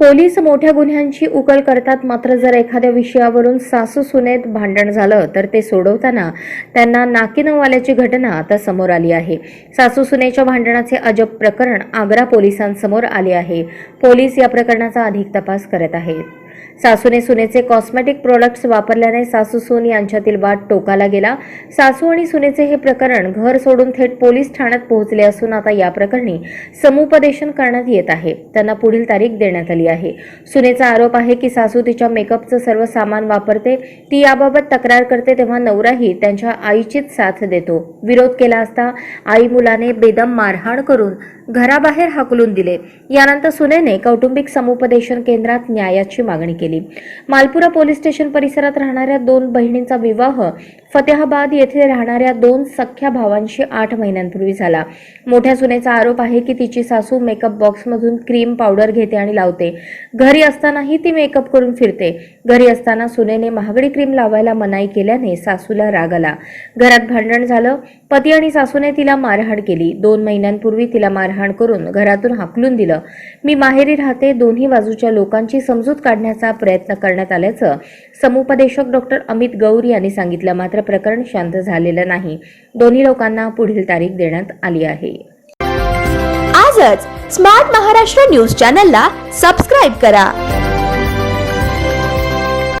Police मोठ्या गुन्ह्यांची उकल करतात मात्र जर एखाद्या विषयावरून सासू सुनेत भांडण झालं तर ते सोडवताना त्यांना नाकी नवाल्याची घटना आता समोर आली आहे. सासू सुनेच्या भांडणाचे अजब प्रकरण आग्रा पोलिसांसमोर आले आहे. पोलीस या प्रकरणाचा अधिक तपास करत आहेत. सासूने सुनेचे कॉस्मेटिक प्रोडक्ट्स वापरल्याने सासू सून यांच्यातील वाद टोकाला गेला. सासू आणि सुनेचे हे प्रकरण घर सोडून थेट पोलीस ठाण्यात पोहोचले असून आता या प्रकरणी समुपदेशन करण्यात येत आहे. त्यांना पुढील तारीख देण्यात आली आहे. सुनेचा आरोप आहे की सासू तिच्या मेकअपचं सर्व सामान वापरते ती याबाबत तक्रार करते तेव्हा नवराही त्यांच्या आईचीच साथ देतो. विरोध केला असता आई मुलाने बेदम मारहाण करून घराबाहेर हाकलून दिले. यानंतर सुनेने कौटुंबिक समुपदेशन केंद्रात न्यायाची मागणी केली. मालपुरा पोलीस स्टेशन परिसरात राहणाऱ्या दोन बहिणींचा विवाह फतेहाबाद येथे राहणाऱ्या दोन सख्ख्या भावांशी आठ महिन्यांपूर्वी झाला. मोठ्या सुनेचा आरोप आहे की तिची सासू मेकअप बॉक्समधून क्रीम पावडर घेते आणि लावते. घरी असतानाही ती मेकअप करून फिरते. घरी असताना सुनेने महागडी क्रीम लावायला मनाई केल्याने सासूला राग आला. घरात भांडण झालं. पती आणि सासूने तिला मारहाण केली. दोन महिन्यांपूर्वी तिला मारहाण करून घरातून हाकलून दिलं. मी माहेरी राहते. दोन्ही बाजूच्या लोकांची समजूत काढण्याचा प्रयत्न करण्यात आल्याचं समुपदेशक डॉक्टर अमित गौर यांनी सांगितलं. मात्र मात्र प्रकरण शांत झालेलं नाही. दोन्ही लोकांना पुढील तारीख देण्यात आली आहे. आजच स्मार्ट महाराष्ट्र न्यूज चॅनलला सबस्क्राईब करा.